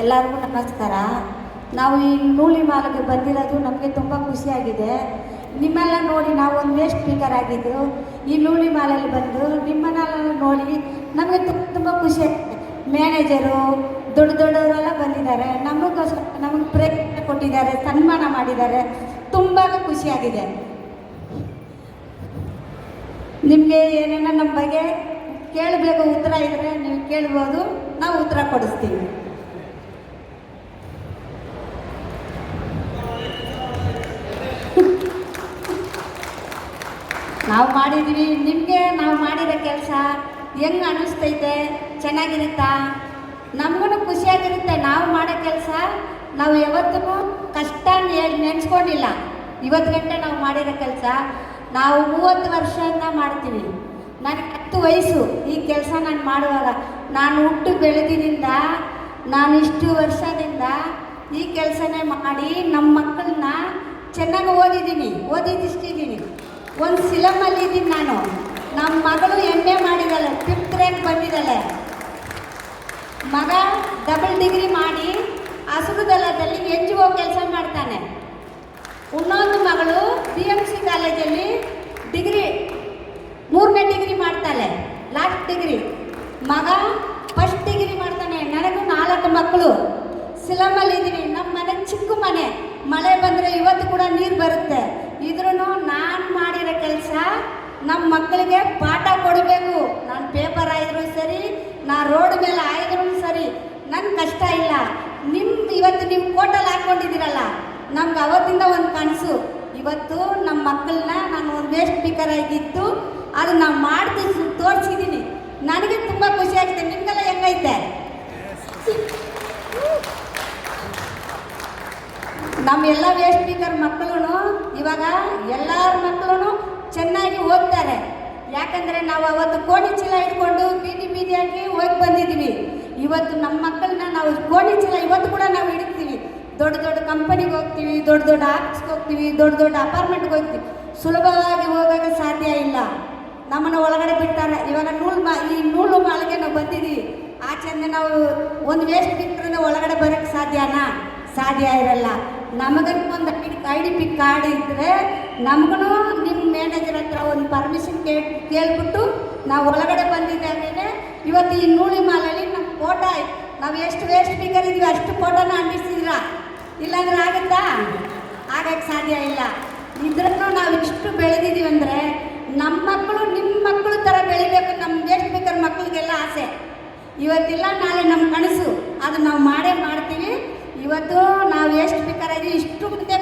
ಎಲ್ಲರಿಗೂ ನಮಸ್ಕಾರ. ನಾವು ಈ ನೂಲಿ ಮಾಲಿಗೆ ಬಂದಿರೋದು ನಮಗೆ ತುಂಬ ಖುಷಿಯಾಗಿದೆ ನಿಮ್ಮೆಲ್ಲ ನೋಡಿ ನಾವು ಒಂದು ವೇಸ್ಟ್ ಸ್ಪೀಕರ್ ಆಗಿದ್ದು, ಈ ನೂಲಿ ಮಾಲಲ್ಲಿ ಬಂದು ನಿಮ್ಮನ್ನೆಲ್ಲ ನೋಡಿ ನಮಗೆ ತುಂಬ ತುಂಬ ಖುಷಿಯಾಗಿದೆ ಮ್ಯಾನೇಜರು ದೊಡ್ಡ ದೊಡ್ಡವರೆಲ್ಲ ಬಂದಿದ್ದಾರೆ. ನಮಗೋಸ್ಕರ ನಮಗೆ ಪ್ರಯತ್ನ ಕೊಟ್ಟಿದ್ದಾರೆ, ಸನ್ಮಾನ ಮಾಡಿದ್ದಾರೆ. ತುಂಬ ಖುಷಿಯಾಗಿದೆ ನಿಮಗೆ ಏನೇನೋ ನಮ್ಮ ಬಗ್ಗೆ ಕೇಳಬೇಕು ಉತ್ತರ ಇದ್ದರೆ ನೀವು ಕೇಳ್ಬೋದು, ನಾವು ಉತ್ತರ ಕೊಡಿಸ್ತೀವಿ. ನಾವು ಮಾಡಿದ್ದೀವಿ ನಿಮಗೆ ನಾವು ಮಾಡಿರೋ ಕೆಲಸ ಹೆಂಗ್ ಅನ್ನಿಸ್ತೈತೆ ಚೆನ್ನಾಗಿರುತ್ತಾ? ನಮಗೂ ಖುಷಿಯಾಗಿರುತ್ತೆ, ನಾವು ಮಾಡೋ ಕೆಲಸ. ನಾವು ಯಾವತ್ತೂ ಕಷ್ಟ ನೆನೆಸ್ಕೊಂಡಿಲ್ಲ. ಇವತ್ತು ಗಂಟೆ ನಾವು ಮಾಡಿರೋ ಕೆಲಸ. ನಾವು ಮೂವತ್ತು ವರ್ಷದಿಂದ ಮಾಡ್ತೀವಿ. ನನಗೆ ಹತ್ತು ವಯಸ್ಸು. ಈ ಕೆಲಸ ನಾನು ಮಾಡುವಾಗ ನಾನು ಹುಟ್ಟು ಬೆಳೆದಿನಿಂದ, ನಾನು ಇಷ್ಟು ವರ್ಷದಿಂದ ಈ ಕೆಲಸನೇ ಮಾಡಿ ನಮ್ಮ ಮಕ್ಕಳನ್ನ ಚೆನ್ನಾಗಿ ಓದಿದ್ದೀನಿ. ಓದಿದಿಷ್ಟಿದ್ದೀನಿ ಒಂದು ಸಿಲಮಲ್ಲಿ ಇದ್ದೀನಿ ನಾನು. ನಮ್ಮ ಮಗಳು ಎಂ ಎ ಮಾಡಿದ್ದಾಳೆ ಫಿಫ್ತ್ ರ್ಯಾಂಕ್ ಬಂದಿದ್ದಾಳೆ. ಮಗ ಡಬಲ್ ಡಿಗ್ರಿ ಮಾಡಿ ಹಸುಗದಲ್ಲದಲ್ಲಿ ಜಿ ಒ ಕೆಲಸ ಮಾಡ್ತಾನೆ. ಇನ್ನೊಂದು ಮಗಳು ಬಿ ಎಂ ಸಿ ಕಾಲೇಜಲ್ಲಿ ಡಿಗ್ರಿ ಮೂರನೇ ಡಿಗ್ರಿ ಮಾಡ್ತಾಳೆ ಲಾಸ್ಟ್ ಡಿಗ್ರಿ ಮಗ ಫಸ್ಟ್ ಡಿಗ್ರಿ ಮಾಡ್ತಾನೆ, ನನಗೂ ನಾಲ್ಕು ಮಕ್ಕಳು. ಸಿಲಮಲ್ಲಿ ಇದ್ದೀನಿ ನಮ್ಮ ಮನೆ ಚಿಕ್ಕ ಮನೆ. ಮಳೆ ಬಂದರೆ ಇವತ್ತು ಕೂಡ ನೀರು ಬರುತ್ತೆ. ಇದ್ರೂ ನಾನು ಮಾಡಿರೋ ನಮ್ಮ ಮಕ್ಕಳಿಗೆ ಪಾಠ ಕೊಡಬೇಕು. ನಾನು ಪೇಪರ್ ಆಯಿದ್ರು ಸರಿ, ನಾ ರೋಡ್ ಮೇಲೆ ಆಯಿದ್ರೂ ಸರಿ. ನನ್ನ ಕಷ್ಟ ಇಲ್ಲ. ನಿಮ್ಮ ಇವತ್ತು ನೀವು ಕೋಟಲ್ಲಿ ಹಾಕ್ಕೊಂಡಿದ್ದೀರಲ್ಲ ನಮ್ಗೆ ಅವತ್ತಿಂದ ಒಂದು ಕನಸು. ಇವತ್ತು ನಮ್ಮ ಮಕ್ಕಳನ್ನ ನಾನು ಒಂದು ವೇಸ್ಟ್ ಸ್ಪೀಕರ್ ಆಗಿತ್ತು ಅದು ನಾವು ಮಾಡಿ ತೋರಿಸಿದ್ದೀನಿ ನನಗೆ ತುಂಬ ಖುಷಿಯಾಗಿದೆ ನಿಮಗೆಲ್ಲ ಹೆಂಗೈತೆ? ನಮ್ಮ ಎಲ್ಲ ವೇಸ್ಟ್ ಸ್ಪೀಕರ್ ಮಕ್ಕಳು ಇವಾಗ ಎಲ್ಲರ ಮಕ್ಕಳು ಯಾಕಂದರೆ ನಾವು ಅವತ್ತು ಕೋಣಿ ಚೀಲ ಇಟ್ಕೊಂಡು ಬೀದಿ ಬೀದಿಯಾಗಿ ಹೋಗಿ ಬಂದಿದ್ದೀವಿ. ಇವತ್ತು ನಮ್ಮ ಮಕ್ಕಳನ್ನ ನಾವು ಕೋಣಿ ಚೀಲ ಇವತ್ತು ಕೂಡ ನಾವು ಹಿಡಿತೀವಿ. ದೊಡ್ಡ ದೊಡ್ಡ ಕಂಪನಿಗೆ ಹೋಗ್ತೀವಿ, ದೊಡ್ಡ ದೊಡ್ಡ ಆಫೀಸ್ಗೆ ಹೋಗ್ತೀವಿ, ದೊಡ್ಡ ದೊಡ್ಡ ಅಪಾರ್ಟ್ಮೆಂಟ್ಗೆ ಹೋಗ್ತೀವಿ. ಸುಲಭವಾಗಿ ಹೋಗೋಕ್ಕೆ ಸಾಧ್ಯ ಇಲ್ಲ. ನಮ್ಮನ್ನು ಒಳಗಡೆ ಬಿಡ್ತಾರೆ. ಇವಾಗ ನೂಲು ಮಾ ಈ ನೂಲು ಮಾಲಿಗೆ ನಾವು ಬಂದಿದ್ದೀವಿ. ಆಚೆಯಿಂದ ನಾವು ಒಂದು ವೇಸ್ಟ್ ಬಿಟ್ಟರೆ ಒಳಗಡೆ ಬರೋಕ್ಕೆ ಸಾಧ್ಯನಾ? ಸಾಧ್ಯ ಇರಲ್ಲ. ನಮಗಂತೂ ಒಂದು ಐ ಡಿ ಪಿ ಕಾರ್ಡ್ ಇದ್ದರೆ ನಮಗೂ ನಿಮ್ಮ ಮ್ಯಾನೇಜರ್ ಹತ್ರ ಒಂದು ಪರ್ಮಿಷನ್ ಕೇಳಿ, ಕೇಳ್ಬಿಟ್ಟು ನಾವು ಒಳಗಡೆ ಬಂದಿದ್ದಾಗಲೇ ಇವತ್ತು ಈ ನೂಳಿ ಮಾಲಲ್ಲಿ ನಮ್ಮ ಫೋಟೋ ನಾವು ಎಷ್ಟು ವೇಸ್ಟ್ ಸ್ಪೀಕರ್ ಇದೀವಿ ಅಷ್ಟು ಫೋಟೋನ ಅಂಟಿಸಿದ್ರ? ಇಲ್ಲಾಂದ್ರೆ ಆಗುತ್ತಾ? ಆಗಕ್ಕೆ ಸಾಧ್ಯ ಇಲ್ಲ. ಇದ್ರೂ ನಾವು ಇಷ್ಟು ಬೆಳೆದಿದ್ದೀವಿ ಅಂದರೆ ನಮ್ಮ ಮಕ್ಕಳು ನಿಮ್ಮ ಮಕ್ಕಳು ಥರ ಬೆಳಿಬೇಕು ನಮ್ಮ ವೇಸ್ಟ್ ಸ್ಪೀಕರ್ ಮಕ್ಕಳಿಗೆಲ್ಲ ಆಸೆ. ಇವತ್ತಿಲ್ಲ, ನಾಳೆ ನಮ್ಮ ಕನಸು. ಅದು ನಾವು ಮಾಡೇ ಮಾಡ್ತೀವಿ. ಇವತ್ತು ನಾವು ಎಷ್ಟು ಬೇಕಾರಾಗಿ ಇಷ್ಟು ಮುಂದೆ